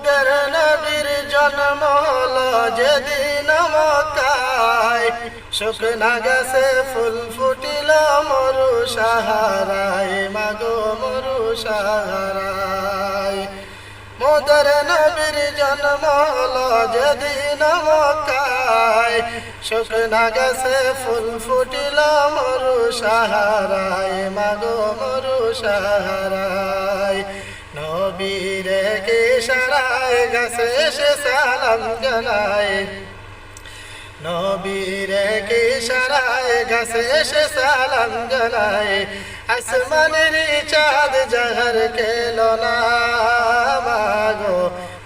মোদের নবীর জন্ম হলো যেদিন মক্কায়। শুকনা গাছে, ফুল ফুটিল মরু সাহারায়। মাগো মরু সাহারায়। মোদের নবীর জন্ম হলো যেদিন মক্কায়। শুকনা গাছে, ফুল ফুটিল মরু সাহারায়। মাগো মরু সাহারায়। নবীরে কে সারায় গাছে সে সালাম জানায়। নবীরে কে সারায় গাছে সে সালাম জানায়। আসমানের চাঁদ জাহার কেলো না মাগো,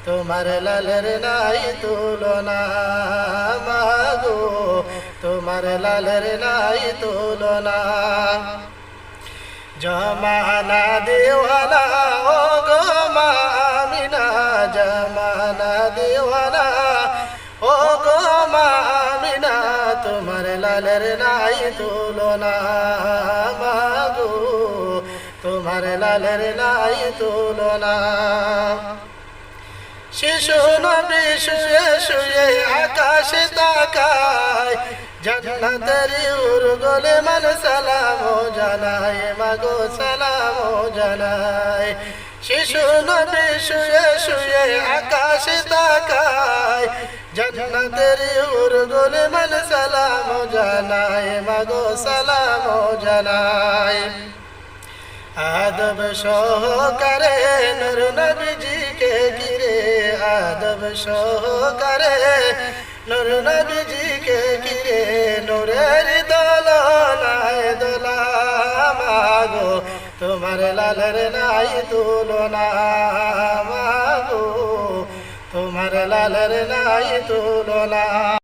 তোমার লালের নাই তুলনা মাগো, তোমার লালের নাই তুলনা। জমানা দেওয়ানা দেওয়ানা। ও গো মামিনা, তোমার লালের নাই তুলনা। মাগো তোমার লালের নাই তুলনা। শিশু নবী শুয়ে শুয়ে আকাশে তাকায়, জান্নাতের উর্গলে মান সালাম জানায়, মাগো সালাম জানায়। শিশু নবী শুয়ে শুয়ে আকাশে তাকায়। জান্নাতের উর্গলে মান সালাম জানায়, মাগো সালাম জানায়। আদব সহকারে নুর নবীজিকে গিরে আদব সহকারে নুর নবীজিকে গিরে নুরের তোমার লালের নাই তুলনা মাগো তোমার লালের নাই তুলনা।